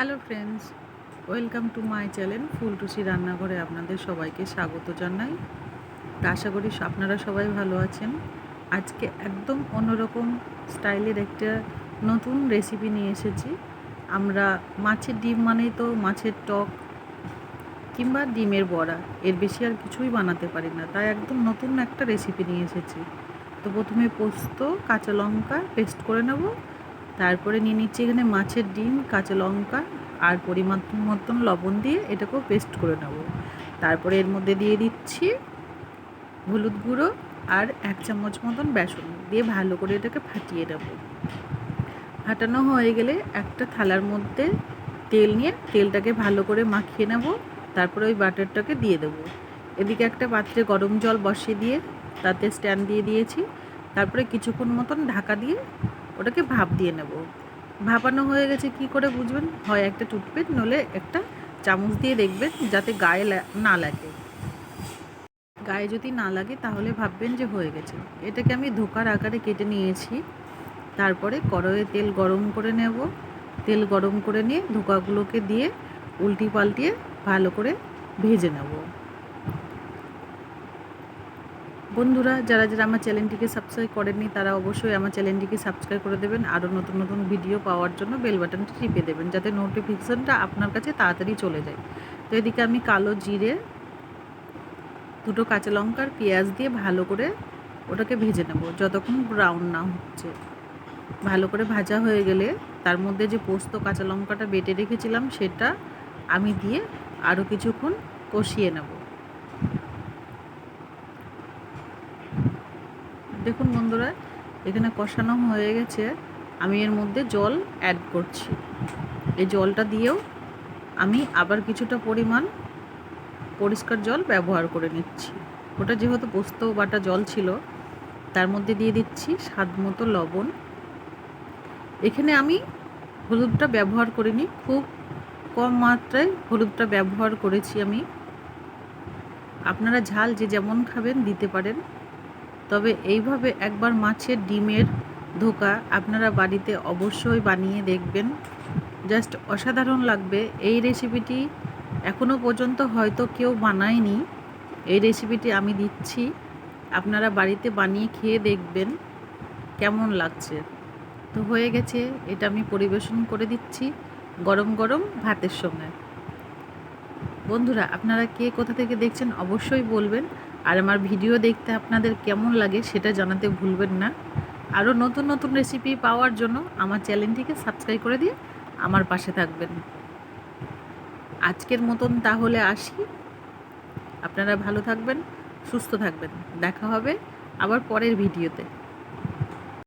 Hello friends, welcome to my channel ফুলটুসি রান্নাঘরে আপনাদের সবাইকে স্বাগত জানাই। আশা করি আপনারা সবাই ভালো আছেন। আজকে একদম অন্যরকম স্টাইলের একটা নতুন রেসিপি নিয়ে এসেছি। আমরা মাছের ডিম মানেই তো মাছের টক কিংবা ডিমের বড়া, এর বেশি আর কিছুই বানাতে পারি না। তাই একদম নতুন একটা রেসিপি নিয়ে এসেছি। তো প্রথমে পোস্ত, কাঁচা লঙ্কা পেস্ট করে নেব। তারপরে নিয়ে নিচ্ছি এখানে মাছের ডিম, কাঁচা লঙ্কা আর পরিমাণ মতন লবণ দিয়ে এটাকেও পেস্ট করে নেব। তারপরে এর মধ্যে দিয়ে দিচ্ছি হলুদ গুঁড়ো আর এক চামচ মতন বেসন দিয়ে ভালো করে এটাকে ফাটিয়ে নেব। ফাটানো হয়ে গেলে একটা থালার মধ্যে তেল নিয়ে তেলটাকে ভালো করে মাখিয়ে নেব। তারপরে ওই বাটারটাকে দিয়ে দেবো। এদিকে একটা পাত্রে গরম জল বসিয়ে দিয়ে তাতে স্ট্যান্ড দিয়ে দিয়েছি। তারপরে কিছুক্ষণ মতন ঢাকা দিয়ে ওটাকে ভাপ দিয়ে নেব। ভাপানো হয়ে গেছে, কি করে বুঝবেন? হয় একটা টুথপেক নলে একটা চামচ দিয়ে দেখবেন যাতে গায়ে না লাগে। গায়ে যদি না লাগে, তাহলে ভাববেন যে হয়ে গেছে। এটাকে আমি ধোকার আকারে কেটে নিয়েছি। তারপরে কড়াইয়ে তেল গরম করে নেব। তেল গরম করে নিয়ে ধোকাগুলোকে দিয়ে উল্টি পাল্টিয়ে ভালো করে ভেজে নেব। বন্ধুরা, যারা যারা আমার চ্যানেলটিকে সাবস্ক্রাইব করেননি, তারা অবশ্যই আমার চ্যানেলটিকে সাবস্ক্রাইব করে দেবেন আরও নতুন নতুন ভিডিও পাওয়ার জন্য বেল বাটনটি টিপে দেবেন যাতে নোটিফিকেশানটা আপনার কাছে তাড়াতাড়ি চলে যায়। তো এদিকে আমি কালো জিরে, দুটো কাঁচা লঙ্কার পেঁয়াজ দিয়ে ভালো করে ওটাকে ভেজে নেব। যতক্ষণ ব্রাউন না হচ্ছে। ভালো করে ভাজা হয়ে গেলে তার মধ্যে যে পোস্ত কাঁচা লঙ্কাটা বেটে রেখেছিলাম, সেটা আমি দিয়ে আরও কিছুক্ষণ কষিয়ে নেব। দেখুন বন্ধুরা, এখানে কষানো হয়ে গেছে। আমি এর মধ্যে জল অ্যাড করছি। এই জলটা দিয়েও আমি আবার কিছুটা পরিমাণ পরিষ্কার জল ব্যবহার করে নিচ্ছি। ওটা যেহেতু পোস্ত বাটা জল ছিল, তার মধ্যে দিয়ে দিচ্ছি স্বাদ মতো লবণ। এখানে আমি হলুদটা ব্যবহার করিনি, খুব কম মাত্রায় হলুদটা ব্যবহার করেছি আমি। আপনারা ঝাল যে যেমন খাবেন দিতে পারেন। তবে এইভাবে একবার মাছের ডিমের ধোকা আপনারা বাড়িতে অবশ্যই বানিয়ে দেখবেন। জাস্ট অসাধারণ লাগবে। এই রেসিপিটি এখনও পর্যন্ত হয়তো কেউ বানায়নি। এই রেসিপিটি আমি দিচ্ছি। আপনারা বাড়িতে বানিয়ে খেয়ে দেখবেন কেমন লাগছে। তো হয়ে গেছে, এটা আমি পরিবেশন করে দিচ্ছি গরম গরম ভাতের সঙ্গে। বন্ধুরা, আপনারা কে কোথা থেকে দেখছেন অবশ্যই বলবেন। আর আমার ভিডিও দেখতে আপনাদের কেমন লাগে সেটা জানাতে ভুলবেন না। আরও নতুন নতুন রেসিপি পাওয়ার জন্য আমার চ্যানেলটিকে সাবস্ক্রাইব করে দিয়ে আমার পাশে থাকবেন। আজকের মতন তাহলে আসি। আপনারা ভালো থাকবেন, সুস্থ থাকবেন। দেখা হবে আবার পরের ভিডিওতে।